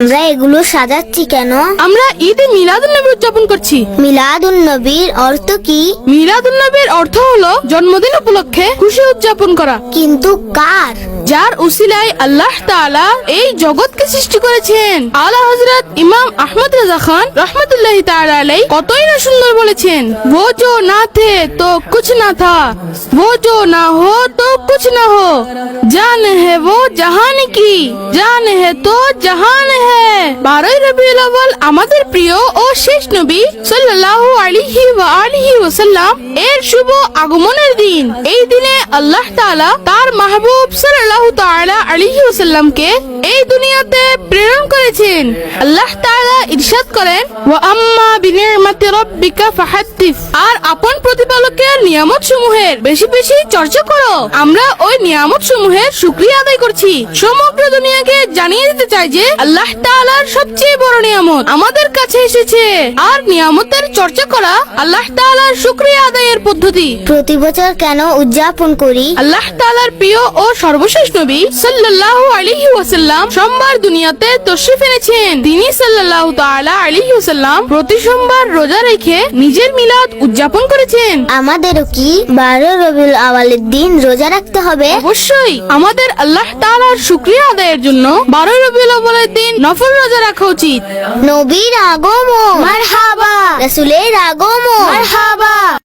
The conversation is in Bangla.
আমরা এগুলো সাজাচ্ছি কেন? আমরা ঈদে মিলাদুন্নবী উদযাপন করছি। মিলাদুল নবীর অর্থ কি? মিলাদুন্নবীর অর্থ হলো জন্মদিন উপলক্ষে খুশি উদযাপন করা। কিন্তু কার? যার উসিলায় আল্লাহ তাআলা এই জগৎকে সৃষ্টি করেছেন আলা হযরত ইমাম আহমদ রাজা খান রহমতুল্লাহ তাআলা আলাই কতই না সুন্দর বলেছেন वो जो ना थे तो कुछ ना था वो जो ना हो तो कुछ ना हो जान है वो জাহান কি জান है তো জাহান है বারোই রবিউল আমাদের প্রিয় ও শেষ নবী সাল্লাল্লাহু আলাইহি ওয়া আলিহি ওয়াসাল্লাম এর শুভ আগমনের দিন। এই দিনে আল্লাহ তাআলা তার মাহবুব সাল্লাল্লাহু তাআলা আলাইহি ওয়াসাল্লামকে এই দুনিয়াতে প্রেরণ করেছেন। আল্লাহ তাআলা ইরশাদ করেন, ওয়া আম্মা বিনিমাতি রাব্বিকা ফাহাদ্দিস। আর আপন প্রতিপালকের নিয়ামত সমূহের বেশি বেশি চর্চা করো। আমরা ওই নিয়ামত সমূহের শুকরিয়া আদায় করছি। সমগ্র দুনিয়াকে জানিয়ে দিতে চাই যে আল্লাহ তাআলার সবচেয়ে বড় নিয়ামত আমাদের কাছে এসেছে। আর নিয়ামতের চর্চা করা আল্লাহ তাআলার শুকরিয়া আদায়ের পদ্ধতি। প্রতি বছর কেন উদযাপন করি? আল্লাহ তাআলার প্রিয় ও সর্বশেষ নবী সাল্লাল্লাহু আলাইহি ওয়াসাল্লাম সোমবার দুনিয়াতে তশরিফ এনেছেন। তিনি সাল্লাল্লাহু তাআলা আলাইহি ওয়াসাল্লাম প্রতি সোমবার রোজা রেখে নিজের মিলাদ উদযাপন করেছেন। আমাদেরও কি? বারো রবিউল আওয়ালের দিন রোজা রাখতে হবে? অবশ্যই। আমাদের আল্লাহ তাআলার শুকরিয়া আদায়ের জন্য বারো রবিউল আওয়ালের দিন নফল রোজা রাখা উচিত। নবীর আগমন। মারহাবা। রাসূলের আগমন। মারহাবা।